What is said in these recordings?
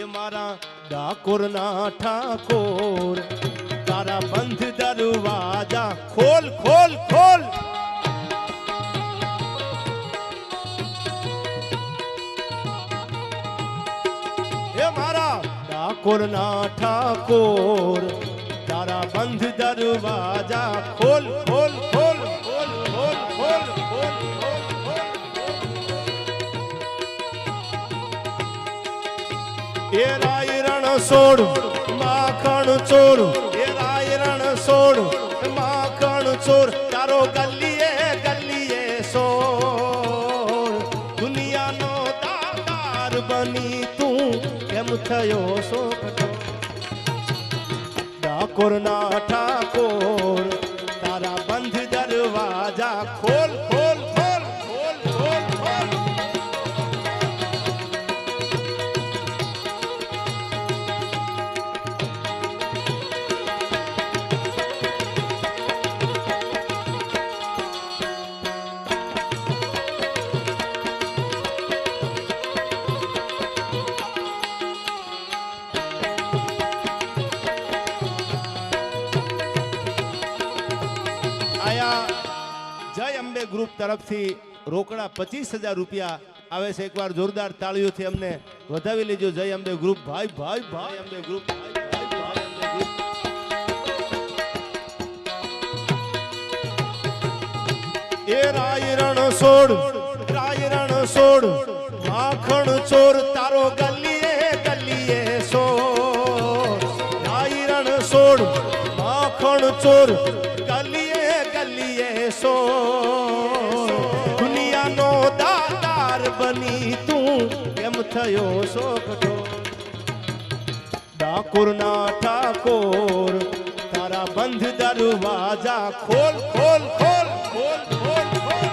એ મારા ડાકોરના ઠાકોર. તારા બંધ દરવાજા ખોલ ખોલ ખોલ. એ મારા ડાકોરના ઠાકોર, તારા બંધ દરવાજા ખોલ ખોલ ખોલ. એ રાય રણ સોડ, માખણ ચોર. એ રાય રણ સોડ, માખણ ચોર. તારો ગલીએ ગલીએ બની તું, કેમ થયો સો ઠાકોરના ઠાકોર, તારા બંધ દરવાજા ખોલ ખોલ. ગ્રુપ તરફથી રોકડા પચીસ રૂપિયા આવે છે. એકવાર જોરદાર તાળીઓથી અમને વધાવી લેજો. જય અંબે ગ્રુપ ભાઈ ભાઈ ભાઈ અંબે ગ્રુપ. એ રાય રણ સોડ રાય સોડ, માખણ ચોર તારો ગલીએ ગલીએ સો રાય રણ સોડ, માખણ ચોર થયો સોકટો ડાકોરના ઠાકોર તારા બંધ દરવાજા ખોલ ખોલ ખોલ ખોલ ખોલ ખોલ.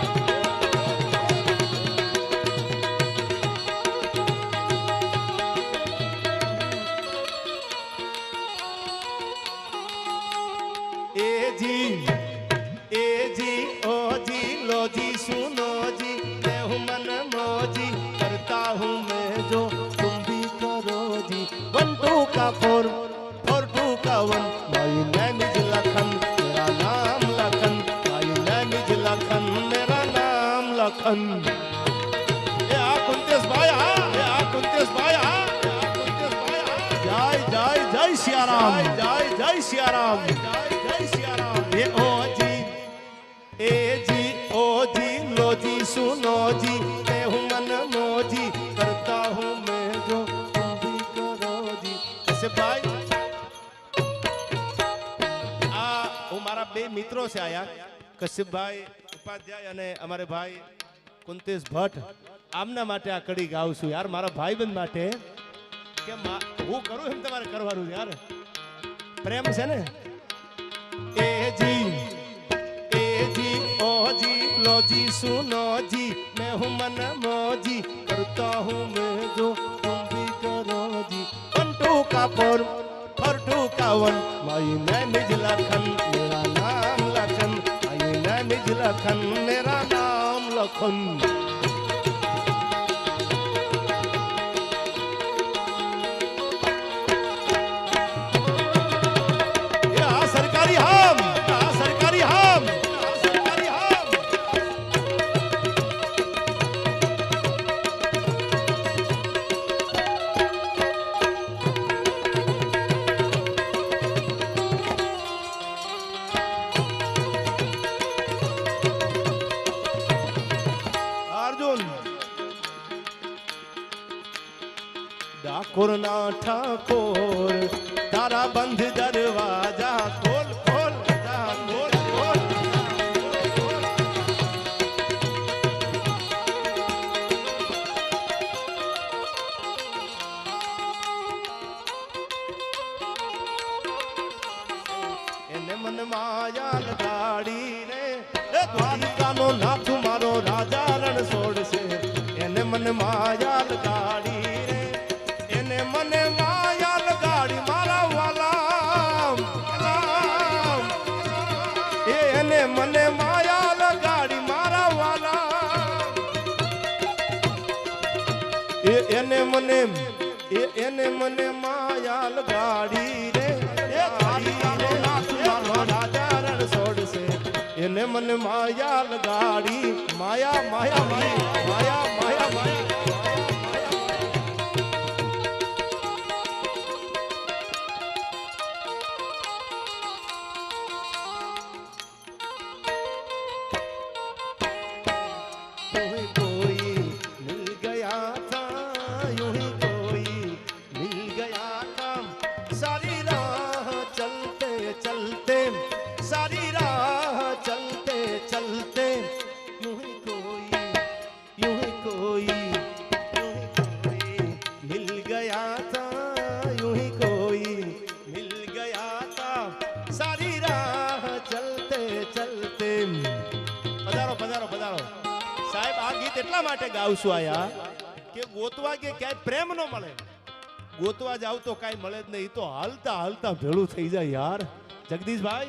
સિયારામ. એ ઓજી એ ઓજી, લોજી, સુનોજી તે હું મન મોજી, કરતા હું મેં જો તું કરોજી. એસે ભાઈ? આ, હું મારા બે મિત્રો છે આયા, કશ્યપભાઈ ઉપાધ્યાય અને અમારે ભાઈ કુંતેશ ભટ્ટ. આમના માટે આ કડી ગાઉં છું. યાર, મારા ભાઈબંધ માટે, કે હું કરું એમ તમારે કરવાનું યાર? પ્રેમ છે ને એ જી એ જી ઓ જી લો જી સુનો જી મેં હું મન મોજી करता हूँ मैं जो तुम भी करो जी। पंटू का फोर फरटू का वन, माई नैन लखन, मेरा नाम लखन, माई नैन लखन, मेरा नाम लखन। એને લગાડી માયા માયા માયા માયા માયા માયા. છું આયા. કે ગોતવા કે ક્યાંય પ્રેમ ન મળે. ગોતવા જાવ તો કાંઈ મળે જ નહીં. તો હાલતા હાલતા ભેળું થઈ જાય યાર. જગદીશભાઈ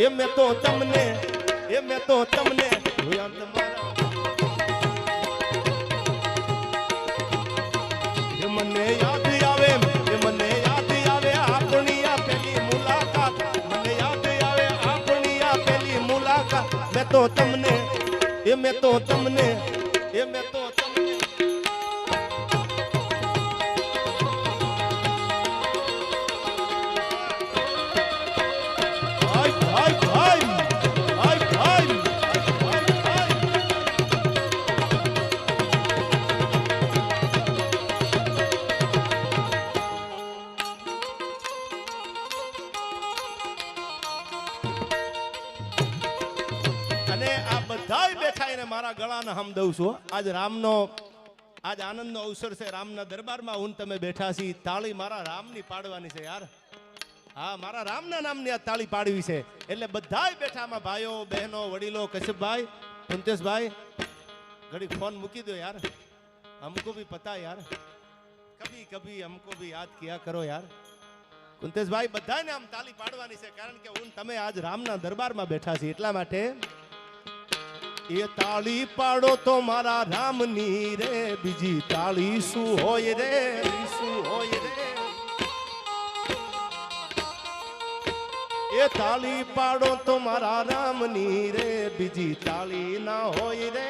એ મેં તો તમને, એ મેં તો તમને જોયા તમારા. એ મને યાદ આવે, એ મને યાદ આવે આપણી આ પેલી મુલાકાત. મને યાદ આવે આપણી આ પેલી મુલાકાત. મેં તો તમને, એ મેં તો તમને મારા ગળાને હમ દઉં છું આજ રામનો, આજ આનંદનો અવસર છે. રામના દરબારમાં હું તમે બેઠા છી તાળી મારા રામની પાડવાની છે યાર. હા, મારા રામના નામની આ તાળી પાડવી છે. એટલે બધાય બેઠામાં ભાઈઓ, બહેનો, વડીલો, કશ્યપભાઈ સંતેશભાઈ ઘડી ફોન મૂકી દો યાર. હમકો ભી પતા યાર. કભી કભી હમકો ભી યાદ કિયા કરો યાર. કુંતેશભાઈ બધાને આમ તાલી પાડવાની છે, કારણ કે હું તમે આજ રામના દરબારમાં બેઠા છીએ. એટલા માટે એ તાળી પાડો તો મારા રામની રે, બીજી તાળી શું હોય રે? શું હોય રે? એ તાળી પાડો તો મારા રામની રે, બીજી તાળી ના હોય રે.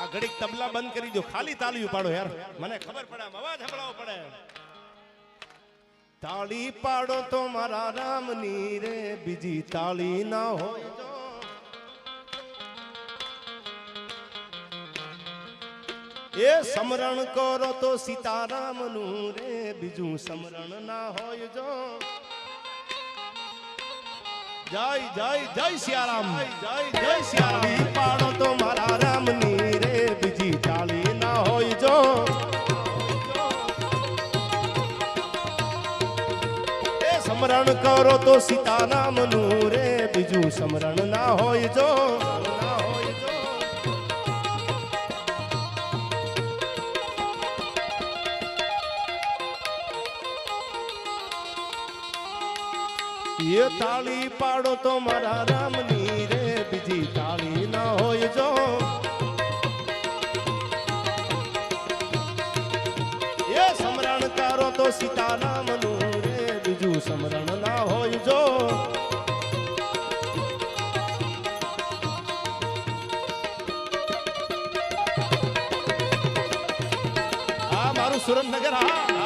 આ ઘડીક તબલા બંધ કરી દો ખાલી તાળીઓ પાડો યાર. મને ખબર પડે અવાજ સંભળાવો પડે. તાળી પાડો તો મારા રામની રે બીજી તાળી ના હોય તો એ સમરણ કરો તો સીતારામનું રે બીજું સમરણ ના હોય જો. જય જય જય સિયારામ. જય જય સિયારામ. પાડો તો મારા રામની સમરણ કરો તો સીતારામનું રે બીજું સ્મરણ ના હોય જો. એ તાળી પાડો તો મારા રામની રે. બીજી તાળી ના હોય જો. એ સમરણ કરો તો સીતારામનું સમરણ ના હોય જો. આ મારું સુરેન્દ્રનગર હા.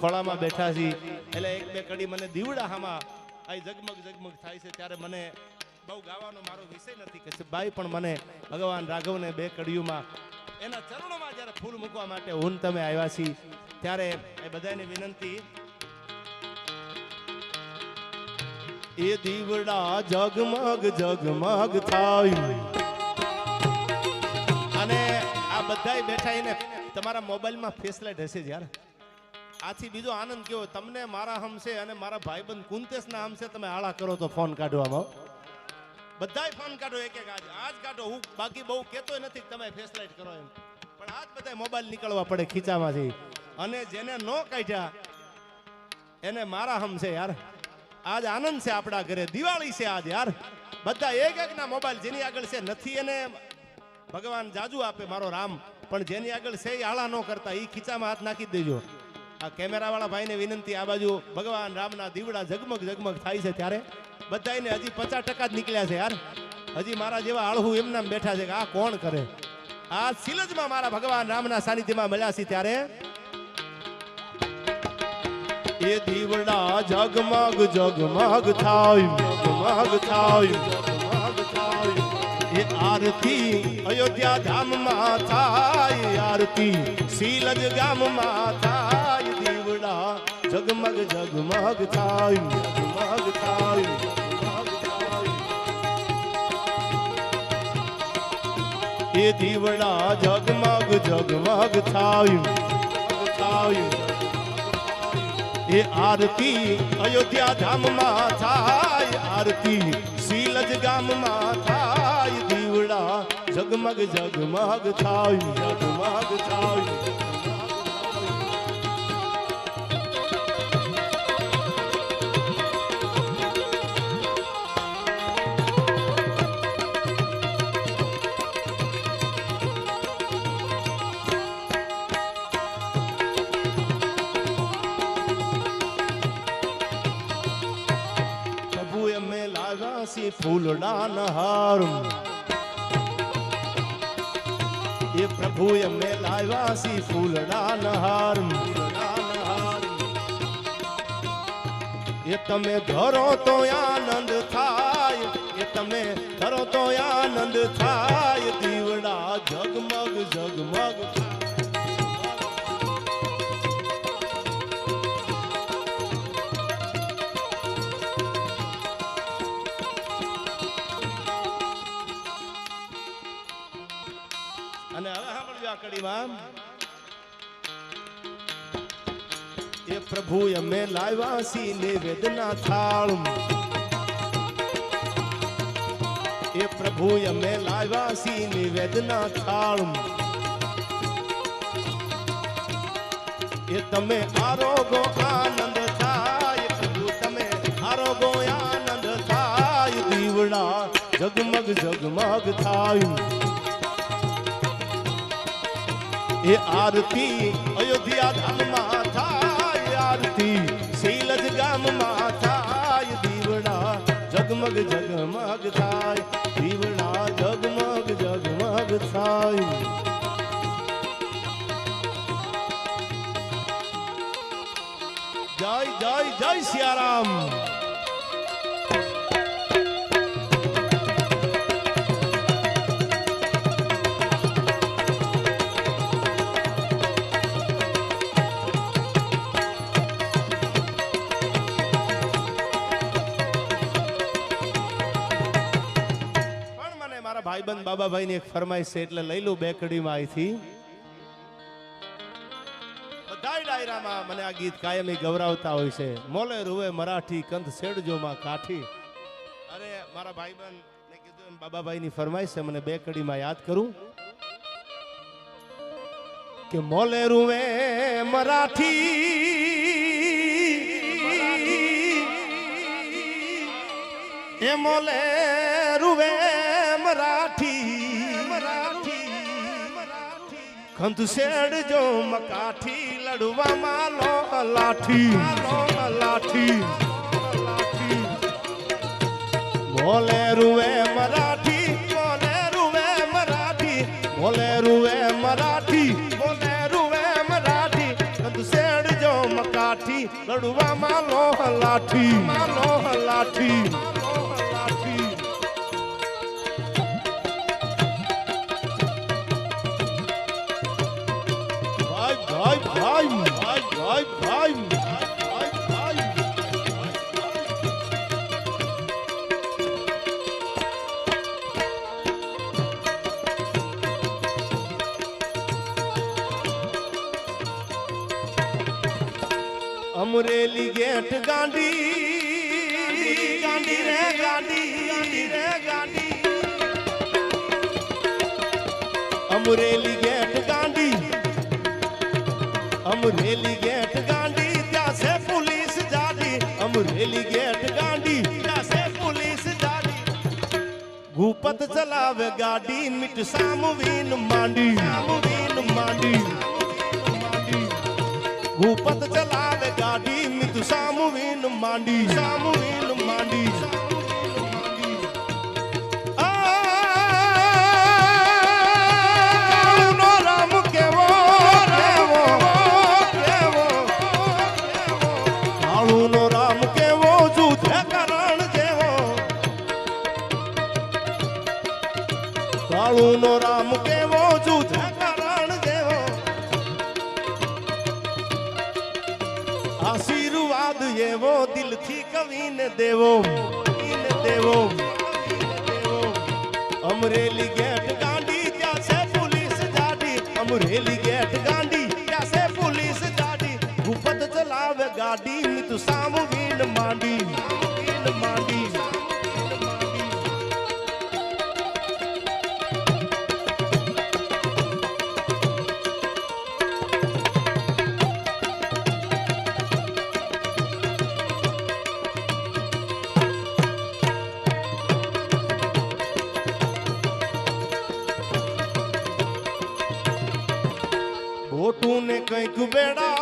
ખોળામાં બેઠા છીએ એટલે એક બે કડી મને દીવડા હામાં આ જગમગ જગમગ થાય છે ત્યારે મને બહુ ગાવાનો મારો વિષય નથી કે બાઈ પણ મને ભગવાન રાઘવને બે કડીઓમાં એના ચરણોમાં જ્યારે ફૂલ મૂકવા માટે હું તમે આવ્યા છીએ ત્યારે એ બધાને વિનંતી. એ દીવડા જગમગ જગમગ થાય. અને આ બધાય બેઠા એને તમારા મોબાઈલમાં ફેસલાઇટ હશે જ યાર. આથી બીજો આનંદ કેવો? તમને મારા હમશે અને મારા ભાઈબંધ કુંતેશના હમશે તમે આળા કરો તો ફોન કાઢવામાં બધાય ફોન કાઢો એક એક આજ. આજ કાઢો. હું બાકી બહુ કહેતો નથી તમે ફેસલાઇટ કરો એમ. પણ આજ બધા મોબાઈલ નીકળવા પડે ખીચામાંથી. અને જેને ન કાઢ્યા, એને મારા હમશે યાર. આજ આનંદ છે આપણા ઘરે. દિવાળી છે આજ યાર. બધા એક એક ના મોબાઈલ જેની આગળ છે નથી એને ભગવાન જાજુ આપે મારો રામ. પણ જેની આગળ છે એ આળા ન કરતા એ ખીચામાં હાથ નાખી દેજો. આ કેમેરા વાળા ભાઈને વિનંતી, આ બાજુ ભગવાન રામના દીવડા ઝગમગ ઝગમગ થાય છે ત્યારે. બધાને હજી પચાસ ટકા જ નીકળ્યા છે યાર. હજી મારા જેવા આળહું એમના બેઠા છે કે આ કોણ કરે? આ સિલજમાં મારા ભગવાન રામના સાનિધ્યમાં મળ્યા છે ત્યારે. એ દીવડા જગમગ જગમગ થાય આરતી અયોધ્યા ધામમાં થાય, આરતી શીલજ ગામમાં થાય. જગમગ જગમગ થાય જગમગ થાય. એ દીવડા જગમગ જગમગ થાય થાય. એ આરતી અયોધ્યા ધામમાં થાય, આરતી શીલજ ગામમાં થાય. દીવડા જગમગ જગમગ થાય જગમગ થાય. ફૂલડાના હાર એ પ્રભુ એમને લાવ્યા સી ફૂલડાન હાર એ તમે ધરો તો આનંદ થાય એ તમે ધરો તો આનંદ થાય આ કડીમાં એ પ્રભુ અમે લાવ્યા સી નિવેદના થાળ એ પ્રભુ અમે લાવ્યા સી નિવેદના થાળ એ તમે આરોગો આનંદ થાય, પ્રભુ તમે આરોગો આનંદ થાય, દીવડા જગમગ જગમગ થાય. એ આરતી અયોધ્યા ધામમાં થાય આરતી. શીલજ ગામમાં થાય દીવડા. જગમગ જગમગ થાય. દીવડા જગમગ જગમગ થાય. જય જય જય સિયારામ. ભાઈબંધ બાબાભાઈ ની એક ફરમાઈશ છે એટલે લઈ લઉં બે કડીમાં અહીંથી. બધાય ડાયરામાં મને આ ગીત કાયમી ગૌરાવતા હોય છે. મોલે રૂવે મરાઠી કંદ શેડજો માં કાઠી. અરે મારા ભાઈબંધ ને કીધું એમ બાબાભાઈ ની ફરમાઈશ છે મને બે કડીમાં યાદ કરું. કે મોલે રૂવે મરાઠી. એ મોલે ખંત શેડ જો મકાઠી લડવામાં લો લાઠી. લો લાઠી બોલે રૂવે મરાઠી, બોલે રૂવે મરાઠી, બોલે રૂવે મરાઠી, બોલે રૂવે મરાઠી. ખંત શેડ જો મકા લાઠી લાઠી લાઠી. અમરેલી ગેટ ગાંડી. ગાંડી રે, ગાંડી ગાંડી રે, ગાંડી. અમરેલી ગેટ ગાંડી. અમરેલી ગેટ ગાંડી ત્યાં છે પોલીસ જાડી. અમરેલી ગેટ ગાંડી ત્યાં પોલીસ જાડી. ભૂપત ચલાવે ગાડી મીઠ સામવીન માંડી. સામવીન માંડી. ભૂપત ચલાવે ગાડી સામવીન માંડી સામુવીન માંડી. દિલથી કવિને દેવો દેવો અમરેલી ગેટ ગાંડી, ત્યાં છે પોલીસ ગાડી. અમરેલી ગેટ ગાંડી, ત્યાં છે પોલીસ ગાડી. ભૂપત ચલાવે ગાડી મિતુ સામવીન માંડી. ભોટું ને કંઈક બેડા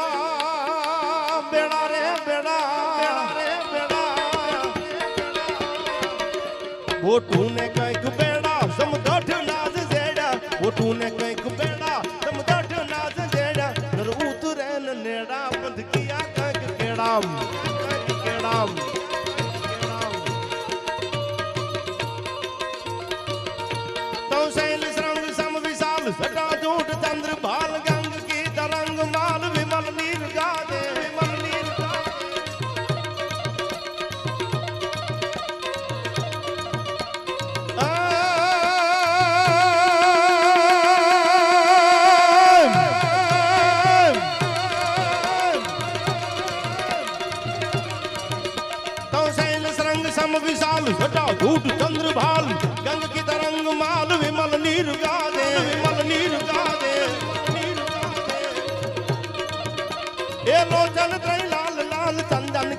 બેડા રે બેડા રે બેડા ખોટું ને કંઈક બેડા સમદઠ નાજ જેડા ખોટું ને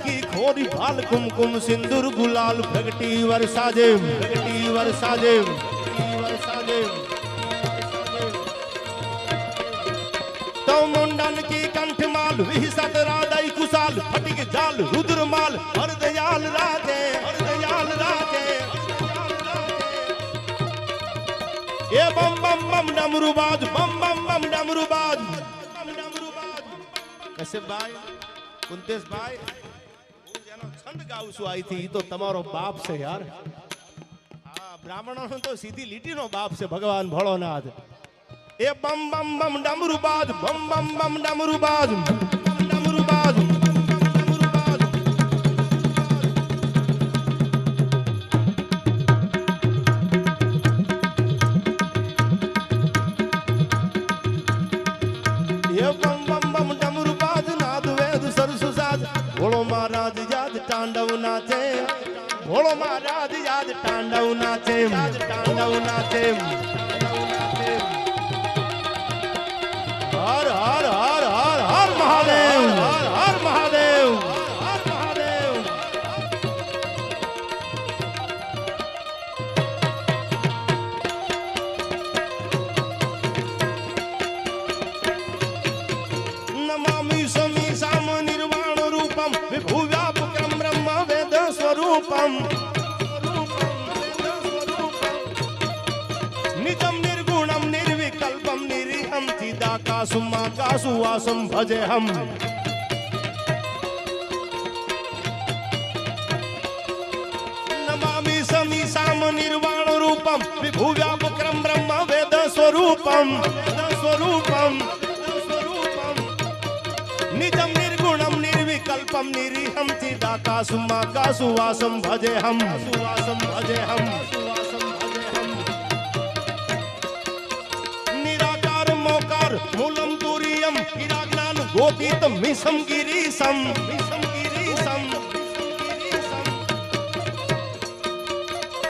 की खोरी भाल कुमकुम, सिंदूर गुलाल भगटी वर्षा देव भगटी वर्षा देव वर्षा देव मुंडन की कंठ माल विहिसत कुशाल, फटिक जाल, रुद्र माल, हर दयाल राधे, हर दयाल राधे ये बम बम बम डमरुबाज बम बम बम डमरुबाज कैसे भाई? कुंतेश भाई? છંદ ગાઉં છું અહીંથી તો તમારો બાપ છે યાર. બ્રાહ્મણો તો સીધી લીટીનો બાપ છે, ભગવાન ભોળોનાથ. એ બમ બમ બમ ડમરુબાજ બમ બમ બમ ડમરુબાજ ડમરુબાજ ભોળો મહારાજ યાદ તાંડવ નાચે યાદ તાંડવ નાચે હર હર કૈલાસમ ભજે હમ. નમામિ સમીસામ નિર્વાણ રૂપમ. વિભુવ્યાપક્રમ બ્રહ્મ વેદ સ્વરૂપમ. સ્વરૂપમ. નિજમ નિર્ગુણમ નિર્વિકલ્પમ નિરીહમ ચિદાકાસુમાકાસુવાસમ ભજે હમ. સુવાસમ ભજે હમ. સુવાસમ યજ્ઞાન મૂલમ તુરિયમ ઈરાજ્ઞાન ગોપિતમ મિસમ ગિરીશમ મિસમ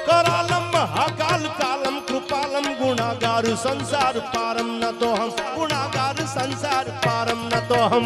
करालम महाकाल कालम कृपालम गुणागार संसार पारम न तो हम गुणागार संसार पारम न तो हम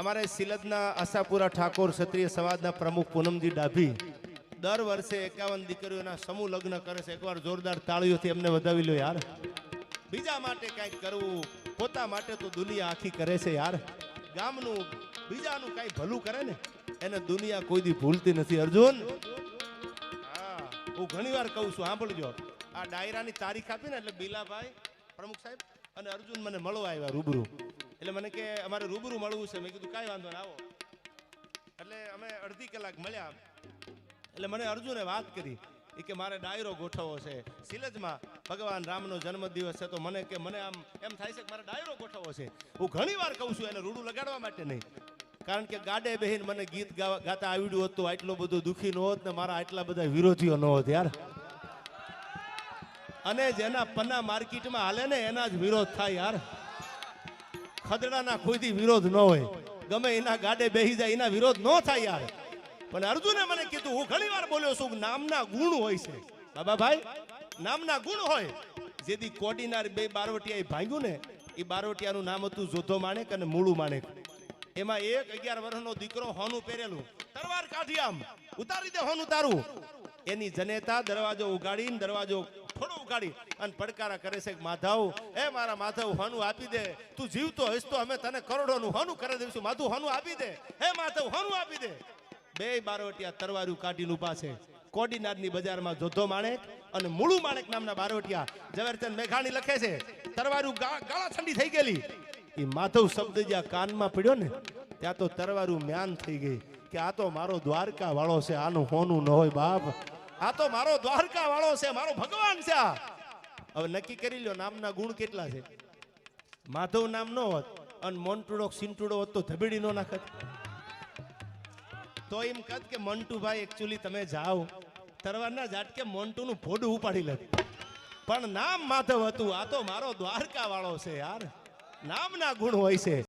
અમારે સિલદના આશાપુરા ઠાકોર ક્ષત્રિય સમાજના પ્રમુખ પૂનમજી ડાભી દર વર્ષે એકાવન દીકરીઓના સમૂહ લગ્ન કરે છે. એકવાર જોરદાર તાળીઓથી એમને વધાવી લો યાર. બીજા માટે કંઈક કરવું, પોતા માટે તો દુનિયા આખી કરે છે યાર. ગામનું બીજાનું કાંઈ ભલું કરે ને, એને દુનિયા કોઈ દી ભૂલતી નથી. અર્જુન? હા, હું ઘણી વાર કહું છું, સાંભળજો. આ ડાયરાની તારીખ આપી ને એટલે બીલાભાઈ પ્રમુખ સાહેબ અને અર્જુન મને મળવા આવ્યા રૂબરૂ. એટલે મને કે અમારે રૂબરૂ મળવું છે. મેં કીધું કાંઈ વાંધો ના આવો. એટલે અમે અડધી કલાક મળ્યા એટલે મને અર્જુને વાત કરી. એ કે મારે ડાયરો ગોઠવવો છે. સિલજમાં ભગવાન રામનો જન્મદિવસ છે તો મને કે મને આમ એમ થાય છે કે મારે ડાયરો ગોઠવવો છે. હું ઘણી વાર કહું છું એને રૂડું લગાડવા માટે નહીં. કારણ કે ગાડે બહેન મને ગીત ગાતા આવડ્યું હતું તો આટલો બધો દુઃખી ન હોત ને મારા આટલા બધા વિરોધીઓ ન હોત યાર. અને જેના પન્ના માર્કેટમાં હાલે ને એના જ વિરોધ થાય યાર. ખદડાના કોઈથી વિરોધ ન હોય. ગમે એના ગાડે બેસી જાય, એના વિરોધ ન થાય યાર. પણ અર્જુને મને કીધું, હું ઘણી વાર બોલ્યો છું નામના ગુણ હોય છે. બાબાભાઈ નામના ગુણ હોય. જેથી કોડીનાર બે બારવટિયા ભાંગ્યું ને, એ બારવટિયાનું નામ હતું જોધો માણેક અને મૂળું માણેક. એમાં એક અગિયાર વર્ષનો દીકરો હોનું પહેરેલું. તરવાર કાઢી આમ. ઉતારી દે હોનું તારું. એની જનેતા દરવાજો ઉગાડીને દરવાજો ઉગાડી અને પડકારા કરે છે માધવ એ મારા માધવ હોનું આપી દે. તું જીવતો હશ તો અમે તને કરોડોનું હનુ કરી દઈશું. માધુ હોનું આપી દે. હે માધવ હનુ આપી દે. બે બારવટિયા તરવારું કાઢીને ઊભા છે. કોડીનારની બજારમાં જોધો માણેક અને મૂળું માણેક નામના બારવટિયા ઝવેરચંદ મેઘાણી લખે છે, તરવારું ગાળા ઠંડી થઈ ગયેલી. એ માધવ શબ્દ જ્યાં કાનમાં પડ્યો ને, ત્યાં તો તરવારું મ્યાન થઈ ગઈ કે આ તો મારો દ્વારકા વાળો છે. આનું હોનું ન હોય બાપ. આ તો મારો દ્વારકા વાળો છે, મારો ભગવાન છે હવે નક્કી કરી લ્યો, નામના ગુણ કેટલા છે? માધવ નામ નો હોત અને મોન્ટુડો સિન્ટુડો હોત તો ધબીડી નો નાખત. તો એમ કદ કે, મંટુભાઈ એકચ્યુઅલી તમે જાઓ. તરવારના ઝાટકે મોન્ટુનું ભોડું ઉપાડી લે પણ નામ માધવ હતું. આ તો મારો દ્વારકા વાળો છે યાર. નામના ગુણ હોય છે.